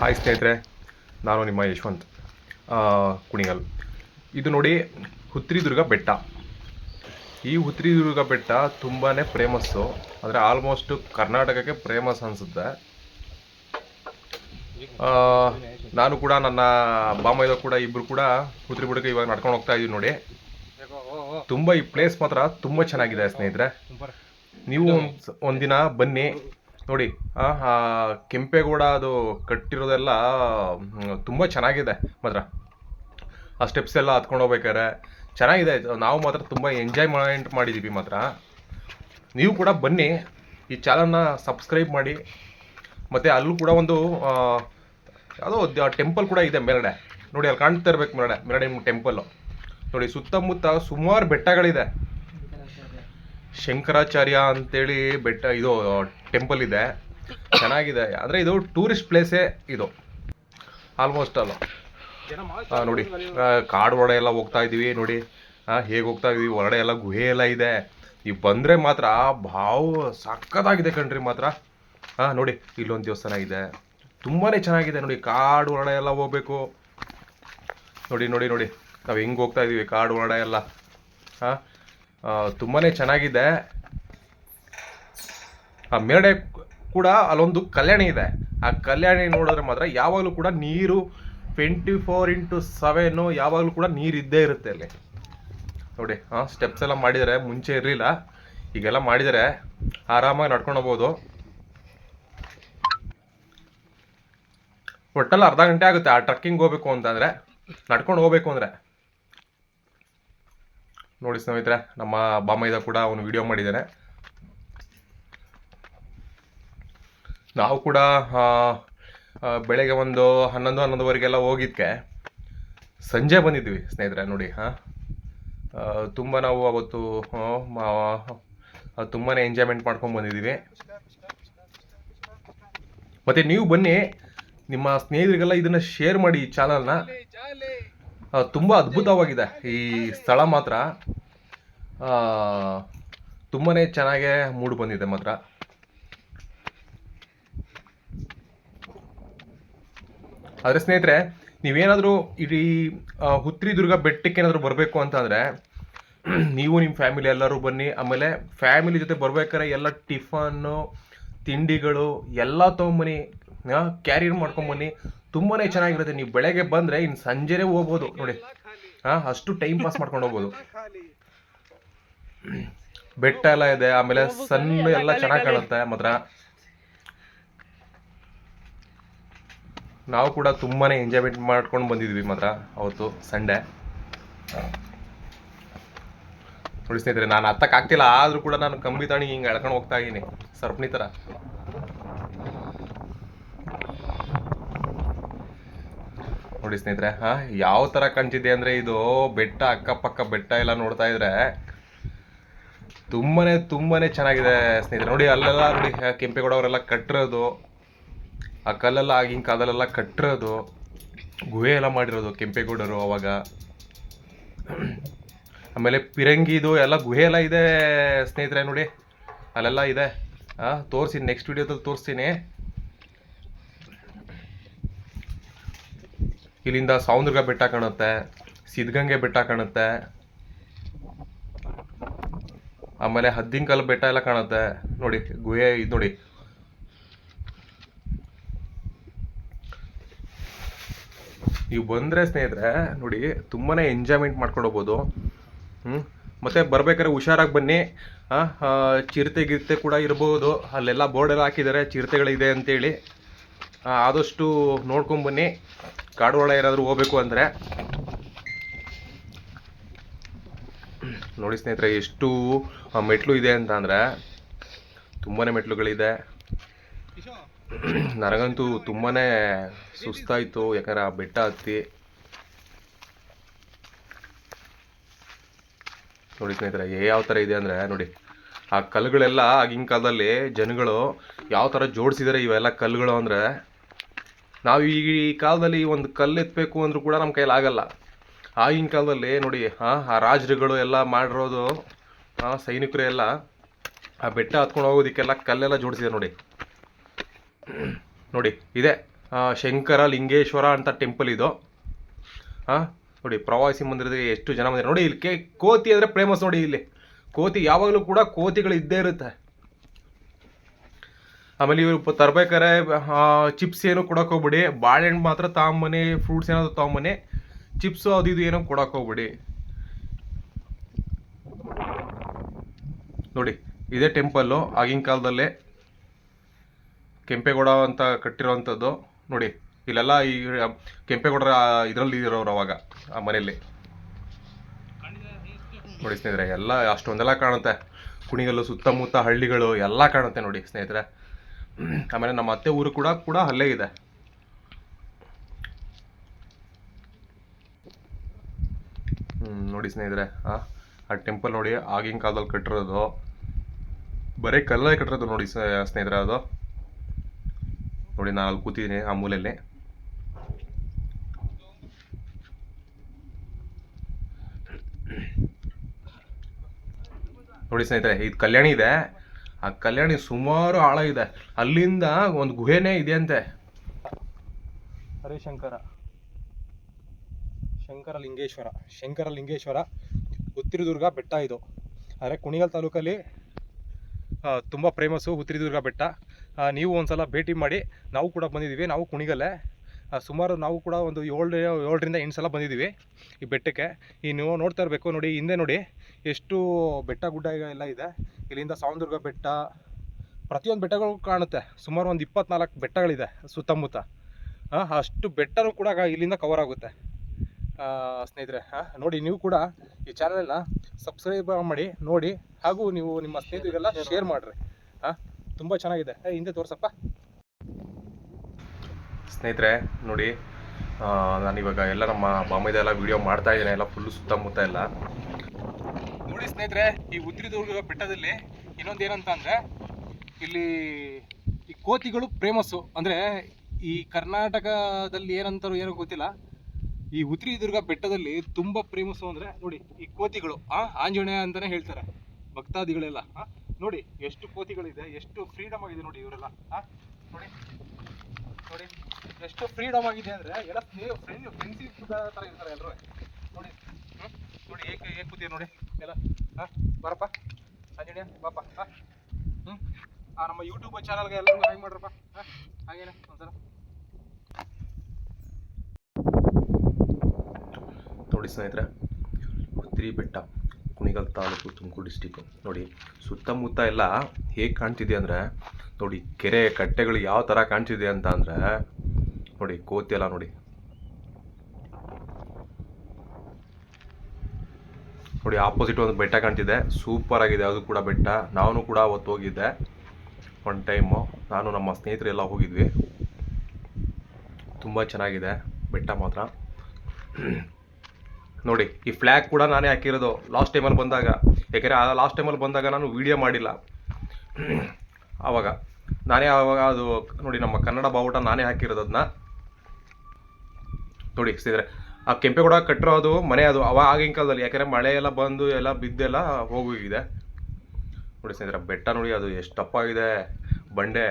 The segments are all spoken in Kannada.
ಹಾಯ್ ಸ್ನೇಹಿತರೆ ನಾನು ನಿಮ್ಮ ಯಶವಂತ್ ಕುಣಿಗಲ್. ಇದು ನೋಡಿ ಹುತ್ರಿದುರ್ಗ ಬೆಟ್ಟ. ಈ ಹುತ್ರಿದುರ್ಗ ಬೆಟ್ಟ ತುಂಬಾ ಫೇಮಸ್ಸು ಅಂದರೆ ಆಲ್ಮೋಸ್ಟ್ ಕರ್ನಾಟಕಕ್ಕೆ ಫೇಮಸ್ ಅನಿಸುತ್ತೆ. ನಾನು ಕೂಡ ನನ್ನ ಬಾಮೈದ ಕೂಡ ಇಬ್ಬರು ಕೂಡ ಹುತ್ರಿ ಬೆಟ್ಟಕ್ಕೆ ಇವಾಗ ನಡ್ಕೊಂಡು ಹೋಗ್ತಾ ಇದೀವಿ ನೋಡಿ. ತುಂಬ ಈ ಪ್ಲೇಸ್ ಮಾತ್ರ ತುಂಬ ಚೆನ್ನಾಗಿದೆ ಸ್ನೇಹಿತರೆ. ನೀವು ಒಂದ್ ಒಂದಿನ ಬನ್ನಿ. ನೋಡಿ ಕೆಂಪೇಗೌಡ ಅದು ಕಟ್ಟಿರೋದೆಲ್ಲ ತುಂಬ ಚೆನ್ನಾಗಿದೆ ಮಾತ್ರ ಆ ಸ್ಟೆಪ್ಸ್ ಎಲ್ಲ ಹತ್ಕೊಂಡು ಹೋಗ್ಬೇಕಾದ್ರೆ ಚೆನ್ನಾಗಿದೆ. ನಾವು ಮಾತ್ರ ತುಂಬ ಎಂಜಾಯ್ಮೆಂಟ್ ಮಾಡಿದ್ದೀವಿ ಮಾತ್ರ. ನೀವು ಕೂಡ ಬನ್ನಿ, ಈ ಚಾನಲ್ನ ಸಬ್ಸ್ಕ್ರೈಬ್ ಮಾಡಿ, ಮತ್ತು ಅಲ್ಲೂ ಕೂಡ ಒಂದು ಯಾವುದೋ ಟೆಂಪಲ್ ಕೂಡ ಇದೆ ಮೇಲಡೆ ನೋಡಿ, ಅಲ್ಲಿ ಕಾಣ್ತಾ ಇರ್ಬೇಕು ಮೇಲ್ಗಡೆ ಮೇಲ್ಗಡೆ ನಿಮ್ಮ ಟೆಂಪಲ್ಲು ನೋಡಿ, ಸುತ್ತಮುತ್ತ ಸುಮಾರು ಬೆಟ್ಟಗಳಿದೆ. ಶಂಕರಾಚಾರ್ಯ ಅಂತೇಳಿ ಬೆಟ್ಟ, ಇದು ಟೆಂಪಲ್ ಇದೆ. ಚೆನ್ನಾಗಿದೆ. ಅಂದರೆ ಇದು ಟೂರಿಸ್ಟ್ ಪ್ಲೇಸೇ ಇದು. ಆಲ್ಮೋಸ್ಟ್ ಅಲ್ಲ ನೋಡಿ. ಕಾಡು ಒಳಗಡೆ ಎಲ್ಲ ಹೋಗ್ತಾ ಇದ್ದೀವಿ, ನೋಡಿ. ಹೇಗೆ ಹೋಗ್ತಾ ಇದೀವಿ ಹೊರಗಡೆ ಎಲ್ಲ ಗುಹೆ ಎಲ್ಲ ಇದೆ. ನೀವು ಬಂದರೆ ಮಾತ್ರ ಭಾವು ಸಕ್ಕತ್ತಾಗಿದೆ ಕಣ್ರಿ ಮಾತ್ರ. ಹಾಂ ನೋಡಿ, ಇಲ್ಲೊಂದು ದೇವಸ್ಥಾನ ಇದೆ. ತುಂಬಾ ಚೆನ್ನಾಗಿದೆ, ನೋಡಿ. ಕಾಡು ಒಳಗಡೆ ಎಲ್ಲ ಹೋಗ್ಬೇಕು. ನೋಡಿ ನೋಡಿ ನೋಡಿ. ನಾವು ಹೆಂಗೆ ಹೋಗ್ತಾ ಇದೀವಿ ಕಾಡು ಒಳಗಡೆ ಎಲ್ಲ. ಹಾಂ ತುಂಬಾ ಚೆನ್ನಾಗಿದೆ. ಆ ಮೇಲ್ಗಡೆ ಕೂಡ ಅಲ್ಲೊಂದು ಕಲ್ಯಾಣಿ ಇದೆ. ಆ ಕಲ್ಯಾಣಿ ನೋಡಿದ್ರೆ ಮಾತ್ರ ಯಾವಾಗಲೂ ಕೂಡ ನೀರು ಟ್ವೆಂಟಿ ಫೋರ್ ಇಂಟು ಸೆವೆನು ಯಾವಾಗಲೂ ಕೂಡ ನೀರು ಇದ್ದೇ ಇರುತ್ತೆ ಅಲ್ಲಿ. ನೋಡಿ ಹಾಂ ಸ್ಟೆಪ್ಸ್ ಎಲ್ಲ ಮಾಡಿದರೆ ಮುಂಚೆ ಇರಲಿಲ್ಲ. ಈಗೆಲ್ಲ ಮಾಡಿದರೆ ಆರಾಮಾಗಿ ನಡ್ಕೊಂಡು ಹೋಗ್ಬೋದು. ಒಟ್ಟಲ್ಲಿ ಅರ್ಧ ಗಂಟೆ ಆಗುತ್ತೆ, ಆ ಟ್ರಕ್ಕಿಂಗ್ ಹೋಗ್ಬೇಕು ಅಂತಂದರೆ, ನಡ್ಕೊಂಡು ಹೋಗ್ಬೇಕು ಅಂದರೆ. ನೋಡಿ ಸ್ನೇಹಿತರೆ, ನಮ್ಮ ಬಾಮೈದ ಕೂಡ ಅವನು ವಿಡಿಯೋ ಮಾಡಿದ್ದಾನೆ. ನಾವು ಕೂಡ ಬೆಳಗ್ಗೆ ಒಂದು ಹನ್ನೊಂದು, ಹನ್ನೊಂದುವರೆಗೆಲ್ಲ ಹೋಗಿದ್ಕೆ. ಸಂಜೆ ಬಂದಿದ್ವಿ ಸ್ನೇಹಿತರೆ, ನೋಡಿ, ಹಾಂ. ತುಂಬ ನಾವು ಅವತ್ತು ತುಂಬಾ ಎಂಜಾಯ್ಮೆಂಟ್ ಮಾಡ್ಕೊಂಡು ಬಂದಿದ್ದೀವಿ. ಮತ್ತು ನೀವು ಬನ್ನಿ, ನಿಮ್ಮ ಸ್ನೇಹಿತರಿಗೆಲ್ಲ ಇದನ್ನು ಶೇರ್ ಮಾಡಿ ಈ ಚಾನಲ್ನ ತುಂಬ ಅದ್ಭುತವಾಗಿದೆ ಈ ಸ್ಥಳ ಮಾತ್ರ. ತುಂಬಾ ಚೆನ್ನಾಗೇ ಮೂಡ್ ಬಂದಿದೆ ಮಾತ್ರ. ಆದರೆ ಸ್ನೇಹಿತರೆ ನೀವೇನಾದರೂ ಇಡೀ ಹುತ್ರಿ ದುರ್ಗ ಬೆಟ್ಟಕ್ಕೆ ಏನಾದರೂ ಬರಬೇಕು ಅಂತಂದರೆ ನೀವು ನಿಮ್ಮ ಫ್ಯಾಮಿಲಿ ಎಲ್ಲರೂ ಬನ್ನಿ. ಆಮೇಲೆ ಫ್ಯಾಮಿಲಿ ಜೊತೆ ಬರ್ಬೇಕಾದ್ರೆ ಎಲ್ಲ ಟಿಫನ್ನು ತಿಂಡಿಗಳು ಎಲ್ಲ ತೊಗೊಂಬನ್ನಿ. ಕ್ಯಾರಿಯರ್ ಮಾಡ್ಕೊಂಬನ್ನಿ. ತುಂಬಾ ಚೆನ್ನಾಗಿರುತ್ತೆ. ನೀವು ಬೆಳಗ್ಗೆ ಬಂದರೆ ಇನ್ನು ಸಂಜೆನೇ ಹೋಗ್ಬೋದು. ನೋಡಿ. ಹಾಂ ಅಷ್ಟು ಟೈಮ್ ಪಾಸ್ ಮಾಡ್ಕೊಂಡು ಹೋಗ್ಬೋದು. ಬೆಟ್ಟ ಎಲ್ಲ ಇದೆ. ಆಮೇಲೆ ಸಣ್ಣ ಎಲ್ಲ ಚೆನ್ನಾಗಿ ಕಾಣುತ್ತೆ ಮಾತ್ರ. ನಾವು ಕೂಡ ತುಂಬಾ ಎಂಜಾಯ್ಮೆಂಟ್ ಮಾಡ್ಕೊಂಡು ಬಂದಿದ್ವಿ ಮಾತ್ರ ಅವತ್ತು ಸಂಡೇ ನೋಡಿ ಸ್ನೇಹಿತರೆ, ನಾನು ಹತ್ತಕ್ಕಾಗ್ತಿಲ್ಲ ಆದರೂ ಕೂಡ ನಾನು ಕಂಬಿ ತಾಣಿ ಹಿಂಗೆ ಎಳ್ಕೊಂಡು ಹೋಗ್ತಾ ಇದ್ದೀನಿ. ಸರ್ಪಣಿ ಥರ ನೋಡಿ ಸ್ನೇಹಿತರೆ, ಹಾಂ, ಯಾವ ಥರ ಕಾಣ್ತಿದೆ ಅಂದರೆ ಇದು ಬೆಟ್ಟ, ಅಕ್ಕಪಕ್ಕ ಬೆಟ್ಟ ಎಲ್ಲ ನೋಡ್ತಾ ಇದ್ರೆ ತುಂಬಾ ತುಂಬಾ ಚೆನ್ನಾಗಿದೆ ಸ್ನೇಹಿತರೆ. ನೋಡಿ ಅಲ್ಲೆಲ್ಲ ನೋಡಿ ಕೆಂಪೇಗೌಡ ಅವರೆಲ್ಲ ಕಟ್ಟಿರೋದು. ಆ ಕಲ್ಲೆಲ್ಲ ಆಗಿನ ಕಾಲದಲ್ಲೆಲ್ಲ ಕಟ್ಟಿರೋದು ಗುಹೆ ಎಲ್ಲ ಮಾಡಿರೋದು ಕೆಂಪೇಗೌಡರು ಅವಾಗ. ಆಮೇಲೆ ಪಿರಂಗಿದು ಎಲ್ಲ ಗುಹೆ ಎಲ್ಲ ಇದೆ ಸ್ನೇಹಿತರೆ ನೋಡಿ, ಅಲ್ಲೆಲ್ಲ ಇದೆ. ಹಾಂ ತೋರಿಸಿ ನೆಕ್ಸ್ಟ್ ವಿಡಿಯೋದಲ್ಲಿ ತೋರಿಸ್ತೀನಿ. ಇಲ್ಲಿಂದ ಸಾವಂದ್ರಗ ಬೆಟ್ಟ ಕಾಣುತ್ತೆ, ಸಿದ್ಧಗಂಗೆ ಬೆಟ್ಟ ಕಾಣುತ್ತೆ. ಆಮೇಲೆ ಹದ್ದಿನಕಲ್ ಬೆಟ್ಟ ಎಲ್ಲ ಕಾಣುತ್ತೆ. ನೋಡಿ, ಗುಹೆ ಇದು ನೋಡಿ. ನೀವು ಬಂದರೆ ಸ್ನೇಹಿತರೆ, ನೋಡಿ ತುಂಬಾ ಎಂಜಾಯ್ಮೆಂಟ್ ಮಾಡ್ಕೊಂಡು ಹೋಗ್ಬೋದು. ಹ್ಞೂ ಮತ್ತು ಬರಬೇಕಾದ್ರೆ ಹುಷಾರಾಗಿ ಬನ್ನಿ. ಚಿರತೆ ಗಿರ್ತೆ ಕೂಡ ಇರ್ಬೋದು. ಅಲ್ಲೆಲ್ಲ ಬೋರ್ಡೆಲ್ಲ ಹಾಕಿದ್ದಾರೆ, ಚಿರತೆಗಳಿದೆ ಅಂತೇಳಿ. ಆದಷ್ಟು ನೋಡ್ಕೊಂಬನ್ನಿ ಕಾಡು ಒಳ ಏನಾದರೂ ಹೋಗ್ಬೇಕು ಅಂದರೆ. ನೋಡಿ ಸ್ನೇಹಿತರೆ, ಎಷ್ಟು ಮೆಟ್ಲು ಇದೆ ಅಂತ ಅಂದರೆ ತುಂಬಾ ಮೆಟ್ಲುಗಳಿದೆ. ನನಗಂತೂ ತುಂಬಾ ಸುಸ್ತಾಯಿತು, ಯಾಕಂದ್ರೆ ಆ ಬೆಟ್ಟ ಹತ್ತಿ. ನೋಡಿ ಸ್ನೇಹಿತರೆ ಯಾವ ಥರ ಇದೆ ಅಂದರೆ, ನೋಡಿ, ಆ ಕಲ್ಲುಗಳೆಲ್ಲ ಆಗಿನ ಕಾಲದಲ್ಲಿ ಜನಗಳು ಯಾವ ಥರ ಜೋಡಿಸಿದ್ದಾರೆ ಇವೆಲ್ಲ ಕಲ್ಲುಗಳು ಅಂದರೆ, ನಾವು ಈ ಕಾಲದಲ್ಲಿ ಒಂದು ಕಲ್ಲು ಎತ್ತಬೇಕು ಅಂದರೂ ಕೂಡ ನಮ್ಮ ಕೈಯಲ್ಲಿ ಆಗಲ್ಲ. ಆಗಿನ ಕಾಲದಲ್ಲಿ, ನೋಡಿ, ಆ ಆ ರಾಜರುಗಳು ಎಲ್ಲ ಮಾಡಿರೋದು ಸೈನಿಕರು ಎಲ್ಲ ಆ ಬೆಟ್ಟ ಹತ್ಕೊಂಡು ಹೋಗೋದಕ್ಕೆಲ್ಲ ಕಲ್ಲೆಲ್ಲ ಜೋಡಿಸಿದ್ದಾರೆ ನೋಡಿ. ನೋಡಿ, ಇದೆ. ಶಂಕರ, ಲಿಂಗೇಶ್ವರ ಅಂತ ಟೆಂಪಲ್ ಇದು. ಹಾಂ ನೋಡಿ, ಪ್ರವಾಸಿ ಮಂದಿರದಲ್ಲಿ ಎಷ್ಟು ಜನ ಮಂದಿರ ನೋಡಿ ಇಲ್ಲಿ ಕೋತಿ ಅಂದರೆ ಫೇಮಸ್ ನೋಡಿ ಇಲ್ಲಿ. ಕೋತಿ ಯಾವಾಗಲೂ ಕೂಡ ಕೋತಿಗಳು ಇದ್ದೇ ಇರುತ್ತೆ. ಆಮೇಲೆ ಇವರು ತರ್ಬೇಕಾರೆ ಚಿಪ್ಸ್ ಏನು ಕೊಡಕ್ಕೆ ಹೋಗ್ಬಿಡಿ. ಬಾಳೆಹಣ್ಣು ಮಾತ್ರ ತಾಂಬನಿ ಫ್ರೂಟ್ಸ್ ಏನಾದ್ರು ತಾಂಬನಿ ಚಿಪ್ಸು ಅದು ಇದು ಏನೋ ಕೊಡಕ್ ಹೋಗ್ಬಿಡಿ. ನೋಡಿ, ಇದೇ ಟೆಂಪಲ್ಲು ಆಗಿನ ಕಾಲದಲ್ಲೇ ಕೆಂಪೇಗೌಡ ಅಂತ ಕಟ್ಟಿರೋವಂಥದ್ದು ನೋಡಿ, ಇಲ್ಲೆಲ್ಲ ಈ ಕೆಂಪೇಗೌಡರ ಇದರಲ್ಲಿ ಇರೋರು ಅವಾಗ, ಆ ಮನೆಯಲ್ಲಿ. ನೋಡಿ ಸ್ನೇಹಿತರೆ, ಎಲ್ಲ ಅಷ್ಟೊಂದೆಲ್ಲ ಕಾಣುತ್ತೆ. ಕುಣಿಗಲ್ಲು, ಸುತ್ತಮುತ್ತ ಹಳ್ಳಿಗಳು, ಎಲ್ಲ ಕಾಣುತ್ತೆ ನೋಡಿ ಸ್ನೇಹಿತರೆ. ಆಮೇಲೆ ನಮ್ಮ ಅತ್ತೆ ಊರು ಕೂಡ ಕೂಡ ಅಲ್ಲೇ ಇದೆ. ನೋಡಿ ಸ್ನೇಹಿತರೆ, ಆ ಟೆಂಪಲ್ ನೋಡಿ ಆಗಿನ ಕಾಲದಲ್ಲಿ ಕಟ್ಟಿರೋದು. ಬರೀ ಕಲ್ಲೇ ಕಟ್ಟಿರೋದು ನೋಡಿ ಸ್ನೇಹಿತರೆ ಅದು. ನೋಡಿ, ನಾನು ಅಲ್ಲಿ ಕೂತಿದ್ದೀನಿ ಆ ಮೂಲೆಯಲ್ಲಿ. ನೋಡಿ ಸ್ನೇಹಿತರೆ ಇದು ಕಲ್ಯಾಣಿ ಇದೆ. ಆ ಕಲ್ಯಾಣಿ ಸುಮಾರು ಆಳ ಇದೆ. ಅಲ್ಲಿಂದ ಒಂದು ಗುಹೆನೇ ಇದೆ ಅಂತೆ ಹರಿಶಂಕರ. ಶಂಕರ ಲಿಂಗೇಶ್ವರ ಶಂಕರ ಲಿಂಗೇಶ್ವರ ಉತ್ತಿರದುರ್ಗ ಬೆಟ್ಟ ಇದು. ಆದರೆ ಕುಣಿಗಲ್ ತಾಲೂಕಲ್ಲಿ ತುಂಬ ಫೇಮಸ್ಸು ಉತ್ತಿರದುರ್ಗ ಬೆಟ್ಟ. ನೀವು ಒಂದ್ಸಲ ಭೇಟಿ ಮಾಡಿ, ನಾವು ಕೂಡ ಬಂದಿದ್ದೀವಿ, ನಾವು ಕುಣಿಗಲ್ಲೇ. ಸುಮಾರು ನಾವು ಕೂಡ ಒಂದು ಏಳು, ಏಳರಿಂದ ಎಂಟು ಸಲ ಬಂದಿದ್ದೀವಿ ಈ ಬೆಟ್ಟಕ್ಕೆ. ಈ ನೀವು ನೋಡ್ತಾ ಇರಬೇಕು, ನೋಡಿ, ಹಿಂದೆ ನೋಡಿ, ಎಷ್ಟು ಬೆಟ್ಟ ಗುಡ್ಡ ಎಲ್ಲ ಇದೆ. ಇಲ್ಲಿಂದ ಸಾವನದುರ್ಗ ಬೆಟ್ಟ, ಪ್ರತಿಯೊಂದು ಬೆಟ್ಟಗಳು ಕಾಣುತ್ತೆ. ಸುಮಾರು ಒಂದು ಇಪ್ಪತ್ನಾಲ್ಕು ಬೆಟ್ಟಗಳಿದೆ ಸುತ್ತಮುತ್ತ. ಅಷ್ಟು ಬೆಟ್ಟನೂ ಕೂಡ ಇಲ್ಲಿಂದ ಕವರ್ ಆಗುತ್ತೆ. ಸ್ನೇಹಿತರೆ ಹಾಂ ನೋಡಿ, ನೀವು ಕೂಡ ಈ ಚಾನಲನ್ನ ಸಬ್ಸ್ಕ್ರೈಬ್ ಮಾಡಿ, ನೋಡಿ, ಹಾಗೂ ನೀವು ನಿಮ್ಮ ಸ್ನೇಹಿತರಿಗೆಲ್ಲ ಶೇರ್ ಮಾಡಿರಿ. ಹಾಂ ತುಂಬ ಚೆನ್ನಾಗಿದೆ. ಹಿಂದೆ ತೋರ್ಸಪ್ಪ. ಸ್ನೇಹಿತರೆ, ನೋಡಿ ನಾನು ಇವಾಗ ಎಲ್ಲ ನಮ್ಮ ಬಾಂಬೆದ ಎಲ್ಲ ವಿಡಿಯೋ ಮಾಡ್ತಾ ಇದ್ದೇನೆ, ಎಲ್ಲ ಫುಲ್ ಸುತ್ತಮುತ್ತ ಎಲ್ಲ. ನೋಡಿ ಸ್ನೇಹಿತರೆ, ಈ ಉದ್ರಿದುರ್ಗ ಬೆಟ್ಟದಲ್ಲಿ ಇನ್ನೊಂದು ಏನಂತ ಅಂದರೆ, ಇಲ್ಲಿ ಈ ಕೋತಿಗಳು ಫೇಮಸ್ಸು ಅಂದರೆ, ಈ ಕರ್ನಾಟಕದಲ್ಲಿ ಏನಂತಾರೋ ಏನೋ ಗೊತ್ತಿಲ್ಲ. ಈ ಉದ್ರಿದುರ್ಗ ಬೆಟ್ಟದಲ್ಲಿ ತುಂಬ ಫೇಮಸ್ಸು ಅಂದರೆ, ನೋಡಿ, ಈ ಕೋತಿಗಳು, ಆ, ಆಂಜನೇಯ ಅಂತಲೇ ಹೇಳ್ತಾರೆ, ಭಕ್ತಾದಿಗಳೆಲ್ಲ ನೋಡಿ, ಎಷ್ಟು ಕೋತಿಗಳಿದೆ, ಎಷ್ಟು ಫ್ರೀಡಮ್ ಆಗಿದೆ ನೋಡಿ ಇವರೆಲ್ಲ. ನೋಡಿ. ನೋಡಿ, ಎಷ್ಟು ಫ್ರೀಡಮ್ ಆಗಿದೆ ಅಂದರೆ ಎಲ್ಲ ಫ್ರೆಂಡ್ ಥರ ಇರ್ತಾರೆ ಎಲ್ಲರೂ ನೋಡಿ? ನೋಡಿ, ಏಕೆ ಏಕೆ ಕೂತಿ ನೋಡಿ, ಎಲ್ಲ. ಹಾಂ ಬರಪ್ಪ. ಆಂಜನೇಯ ಬಾಪ ಹಾಂ ಹ್ಞೂ ಆ, ನಮ್ಮ ಯೂಟ್ಯೂಬ್ ಚಾನಲ್ಗೆ ಎಲ್ಲರಿಗೂ ಹಾಯ್ ಮಾಡ್ರಪ್ಪ. ಹಾಂ ಹಾಗೇನೆ, ಒಂದ್ಸಲ. ನೋಡಿ ಸ್ನೇಹಿತರೆ ಉತ್ರಿ ಬೆಟ್ಟ. ಕುಣಿಗಲ್ ತಾಲೂಕು ತುಮಕೂರು ಡಿಸ್ಟಿಕ್ಕು ನೋಡಿ, ಸುತ್ತಮುತ್ತ ಎಲ್ಲ ಹೇಗೆ ಕಾಣ್ತಿದೆ ಅಂದರೆ, ನೋಡಿ, ಕೆರೆ ಕಟ್ಟೆಗಳು ಯಾವ ಥರ ಕಾಣ್ತಿದೆ ಅಂತ ಅಂದರೆ, ನೋಡಿ ಕೋತಿ ಎಲ್ಲ ನೋಡಿ. ನೋಡಿ ಆಪೋಸಿಟ್ ಒಂದು ಬೆಟ್ಟ ಕಾಣ್ತಿದೆ. ಸೂಪರ್ ಆಗಿದೆ, ಅದು ಕೂಡ ಬೆಟ್ಟ. ನಾನು ಕೂಡ ಅವತ್ತು ಹೋಗಿದ್ದೆ. ಒನ್ ಟೈಮು ನಾನು ನಮ್ಮ ಸ್ನೇಹಿತರೆಲ್ಲ ಹೋಗಿದ್ವಿ. ತುಂಬ ಚೆನ್ನಾಗಿದೆ ಬೆಟ್ಟ ಮಾತ್ರ. ನೋಡಿ, ಈ ಫ್ಲ್ಯಾಗ್ ಕೂಡ ನಾನೇ ಹಾಕಿರೋದು ಲಾಸ್ಟ್ ಟೈಮಲ್ಲಿ ಬಂದಾಗ. ಯಾಕೆಂದರೆ ಆ ಲಾಸ್ಟ್ ಟೈಮಲ್ಲಿ ಬಂದಾಗ ನಾನು ವಿಡಿಯೋ ಮಾಡಿಲ್ಲ. ಆವಾಗ ನಾನೇ ಆವಾಗ ಅದು ನೋಡಿ, ನಮ್ಮ ಕನ್ನಡ ಬಾವುಟ ನಾನೇ ಹಾಕಿರೋದು ಅದನ್ನ ನೋಡಿ, ಸಿದ್ರೆ. ಆ ಕೆಂಪೇಗೌಡ ಕಟ್ಟಿರೋದು ಮನೆ ಅದು, ಅವ ಆಗಿನ ಕಾಲದಲ್ಲಿ. ಯಾಕೆಂದರೆ ಮಳೆ ಎಲ್ಲ ಬಂದು ಎಲ್ಲ ಬಿದ್ದೆಲ್ಲ ಹೋಗೋಗಿದೆ. ನೋಡಿ ಸ್ನೇಹಿತರೆ, ಬೆಟ್ಟ ನೋಡಿ, ಅದು ಎಷ್ಟು ತಪ್ಪಾಗಿದೆ ಬಂಡೆ.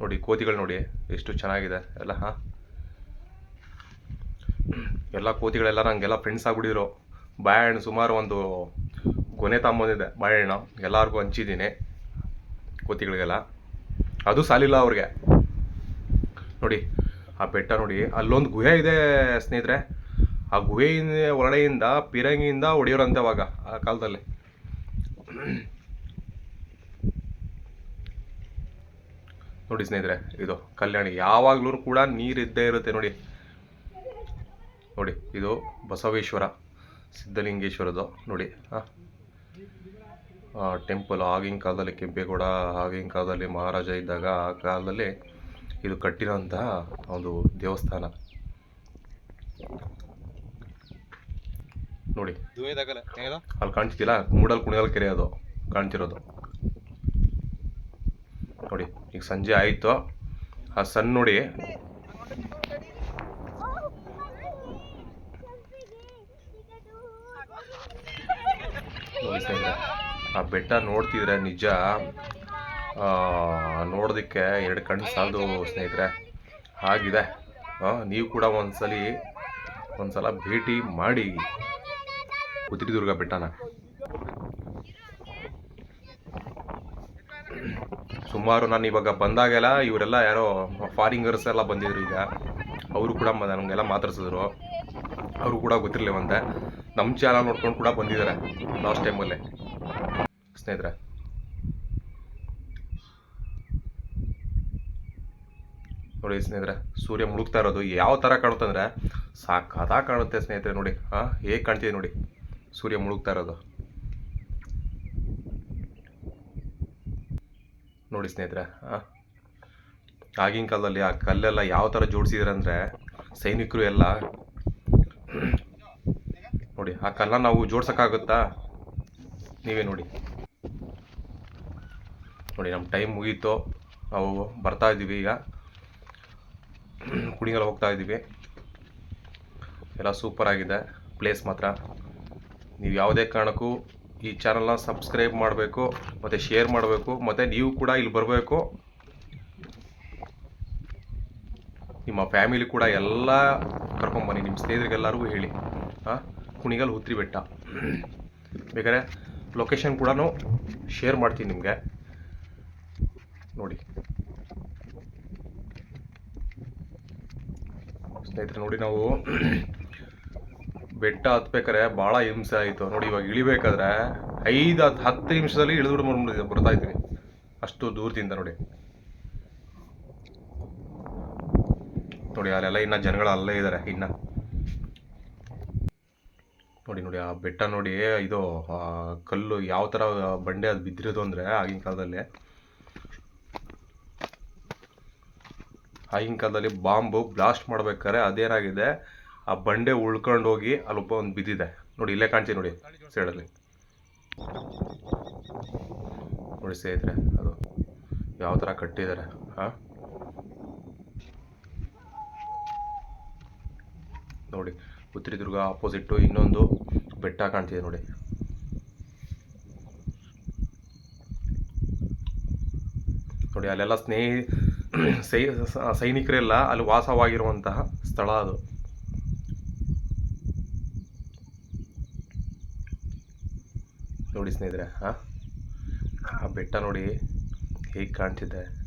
ನೋಡಿ, ಕೋತಿಗಳು ನೋಡಿ, ಎಷ್ಟು ಚೆನ್ನಾಗಿದೆ. ಎಲ್ಲ, ಹಾಂ. ಎಲ್ಲ ಕೋತಿಗಳೆಲ್ಲ ನನಗೆಲ್ಲ ಫ್ರೆಂಡ್ಸ್ ಆಗ್ಬಿಟ್ಟಿದ್ರು. ಬಾಳೆಹಣ್ಣು ಸುಮಾರು ಒಂದು ಕೊನೆ ತಗೊಂಬಂದಿದೆ ಬಾಳೆಹಣ್ಣು ಎಲ್ಲರಿಗೂ ಹಂಚಿದ್ದೀನಿ ಕೋತಿಗಳಿಗೆಲ್ಲ. ಅದು ಸಾಲಿಲ್ಲ ಅವ್ರಿಗೆ. ನೋಡಿ, ಆ ಬೆಟ್ಟ ನೋಡಿ, ಅಲ್ಲೊಂದು ಗುಹೆ ಇದೆ ಸ್ನೇಹಿತರೆ. ಆ ಗುಹೆಯಿಂದ ಹೊರಡೆಯಿಂದ ಪಿರಂಗಿಯಿಂದ ಹೊಡೆಯೋರಂತೆ ಅವಾಗ, ಆ ಕಾಲದಲ್ಲಿ. ನೋಡಿ ಸ್ನೇಹಿತರೆ, ಇದು ಕಲ್ಯಾಣಿ. ಯಾವಾಗಲೂ ಕೂಡ ನೀರಿದ್ದೇ ಇರುತ್ತೆ ನೋಡಿ. ನೋಡಿ, ಇದು ಬಸವೇಶ್ವರ ಸಿದ್ಧಲಿಂಗೇಶ್ವರದು ನೋಡಿ, ಹಾಂ. ಟೆಂಪಲ್ ಆಗಿನ ಕಾಲದಲ್ಲಿ ಕೆಂಪೇಗೌಡ, ಆಗಿನ ಕಾಲದಲ್ಲಿ ಮಹಾರಾಜ ಇದ್ದಾಗ ಆ ಕಾಲದಲ್ಲಿ ಇದು ಕಟ್ಟಿರೋಂತಹ ಒಂದು ದೇವಸ್ಥಾನ. ನೋಡಿ, ಅಲ್ಲಿ ಕಾಣ್ತಿದ್ದಿಲ್ಲ ಮೂಡಲ್ ಕುಣಿಗಲ್ ಕೆರೆ ಅದು, ಕಾಣ್ತಿರೋದು. ನೋಡಿ, ಈಗ ಸಂಜೆ ಆಯಿತು. ಆ ಸನ್ ನೋಡಿ ನೋಡಿ ಸ್ನೇಹಿತರೆ ಆ ಬೆಟ್ಟ ನೋಡ್ತಿದ್ರೆ ನಿಜ ನೋಡೋದಕ್ಕೆ ಎರಡು ಕಣ್ಣು ಸಾಲದು ಸ್ನೇಹಿತರೆ. ಆಗಿದೆ ನೀವು ಕೂಡ ಒಂದ್ಸಲಿ, ಒಂದ್ಸಲ ಭೇಟಿ ಮಾಡಿ. ಕುದುರಿದುರ್ಗ ಬೆಟ್ಟನ. ಸುಮಾರು ನಾನು ಇವಾಗ ಬಂದಾಗೆಲ್ಲ ಇವರೆಲ್ಲ ಯಾರೋ ಫಾರಿನರ್ಸ್ ಎಲ್ಲ ಬಂದಿದ್ರು ಈಗ. ಅವರು ಕೂಡ ನಮಗೆಲ್ಲ ಮಾತಾಡ್ಸಿದ್ರು. ಅವರು ಕೂಡ ಗೊತ್ತಿರಲಿವಂತೆ. ನಮ್ಮ ಚಾನಲ್ ನೋಡ್ಕೊಂಡು ಕೂಡ ಬಂದಿದ್ದಾರೆ ಲಾಸ್ಟ್ ಟೈಮಲ್ಲೇ ಸ್ನೇಹಿತರೆ. ನೋಡಿ ಸ್ನೇಹಿತರೆ, ಸೂರ್ಯ ಮುಳುಗ್ತಾ ಇರೋದು ಯಾವ ಥರ ಕಾಣುತ್ತೆ ಅಂದರೆ ಸಾಕಾದಾಗ ಕಾಣುತ್ತೆ ಸ್ನೇಹಿತರೆ ನೋಡಿ. ಹಾಂ, ಹೇಗೆ ಕಾಣ್ತಿದೆ ನೋಡಿ. ಸೂರ್ಯ ಮುಳುಗ್ತಾ ಇರೋದು. ನೋಡಿ ಸ್ನೇಹಿತರೆ, ಹಾಂ. ಆಗಿನ ಕಾಲದಲ್ಲಿ ಆ ಕಲ್ಲೆಲ್ಲ ಯಾವ ಥರ ಜೋಡಿಸಿದ್ರೆ ಅಂದರೆ ಸೈನಿಕರು ಎಲ್ಲ ನೋಡಿ, ಆ ಕಲ್ಲ ನಾವು ಜೋಡ್ಸೋಕ್ಕಾಗುತ್ತಾ? ನೀವೇ ನೋಡಿ. ನೋಡಿ ನಮ್ಮ ಟೈಮ್ ಮುಗೀತು. ನಾವು ಬರ್ತಾ ಇದ್ದೀವಿ ಈಗ. ಕುಡಿಂಗಲ್ಲಿ ಹೋಗ್ತಾ ಇದ್ದೀವಿ. ಎಲ್ಲ ಸೂಪರ್ ಆಗಿದೆ. ಪ್ಲೇಸ್ ಮಾತ್ರ. ನೀವು ಯಾವುದೇ ಕಾರಣಕ್ಕೂ ಈ ಚಾನಲ್ನ ಸಬ್ಸ್ಕ್ರೈಬ್ ಮಾಡಬೇಕು, ಮತ್ತು ಶೇರ್ ಮಾಡಬೇಕು, ಮತ್ತು ನೀವು ಕೂಡ ಇಲ್ಲಿ ಬರಬೇಕು. ನಿಮ್ಮ ಫ್ಯಾಮಿಲಿ ಕೂಡ ಎಲ್ಲ ಕರ್ಕೊಂಬನ್ನಿ ನಿಮ್ಮ ಸ್ನೇಹಿತರಿಗೆಲ್ಲರಿಗೂ ಹೇಳಿ. ಹಾಂ? ಕುಣಿಗಲ್ ಹುತ್ರಿ ಬೆಟ್ಟ. ಬೇಕಾದ್ರೆ ಲೊಕೇಶನ್ ಕೂಡ ಶೇರ್ ಮಾಡ್ತೀನಿ ನಿಮಗೆ. ನೋಡಿ. ಸ್ನೇಹಿತರೆ, ನೋಡಿ ನಾವು ಬೆಟ್ಟ ಹತ್ಬೇಕಾರೆ ಭಾಳ ಹಿಂಸೆ ಆಯಿತು. ನೋಡಿ, ಇವಾಗ ಇಳಿಬೇಕಾದ್ರೆ ಐದು ಹತ್ತು ಹತ್ತು ನಿಮಿಷದಲ್ಲಿ ಇಳಿದು ಬರ್ತಾ ಇದ್ವಿ ಅಷ್ಟು ದೂರದಿಂದ ನೋಡಿ. ನೋಡಿ, ಅಲ್ಲೆಲ್ಲ ಇನ್ನು ಜನಗಳು ಅಲ್ಲೇ ಇದ್ದಾರೆ ಇನ್ನ. ನೋಡಿ ನೋಡಿ, ಆ ಬೆಟ್ಟ ನೋಡಿ ಇದು ಕಲ್ಲು ಯಾವ ಥರ ಬಂಡೆ ಅದು ಬಿದ್ದಿರೋದು ಅಂದರೆ ಆಗಿನ ಕಾಲದಲ್ಲಿ. ಆಗಿನ ಕಾಲದಲ್ಲಿ ಬಾಂಬು ಬ್ಲಾಸ್ಟ್ ಮಾಡ್ಬೇಕಾದ್ರೆ ಅದೇನಾಗಿದೆ? ಆ ಬಂಡೆ ಉಳ್ಕೊಂಡು ಹೋಗಿ ಅಲ್ಲೊಬ್ಬ ಒಂದು ಬಿದ್ದಿದೆ. ನೋಡಿ, ಇಲ್ಲೇ ಕಾಣ್ತೀನಿ ನೋಡಿ ಸೈಡಲ್ಲಿ ನೋಡಿ ಸ್ನೇಹಿತರೆ, ಅದು ಯಾವ ಥರ ಕಟ್ಟಿದ್ದಾರೆ ಹಾಂ ನೋಡಿ ಉತ್ತರದುರ್ಗ ಆಪೋಸಿಟ್ಟು ಇನ್ನೊಂದು ಬೆಟ್ಟ ಕಾಣ್ತಿದೆ ನೋಡಿ. ನೋಡಿ, ಅಲ್ಲೆಲ್ಲ ಸ್ನೇಹಿ, ಸೈ, ಸೈನಿಕರೆಲ್ಲ ಅಲ್ಲಿ ವಾಸವಾಗಿರುವಂತಹ ಸ್ಥಳ ಅದು. ನೋಡಿ ಸ್ನೇಹಿತರೆ ಆ ಬೆಟ್ಟ ನೋಡಿ ಹೇಗೆ ಕಾಣ್ತಿದೆ.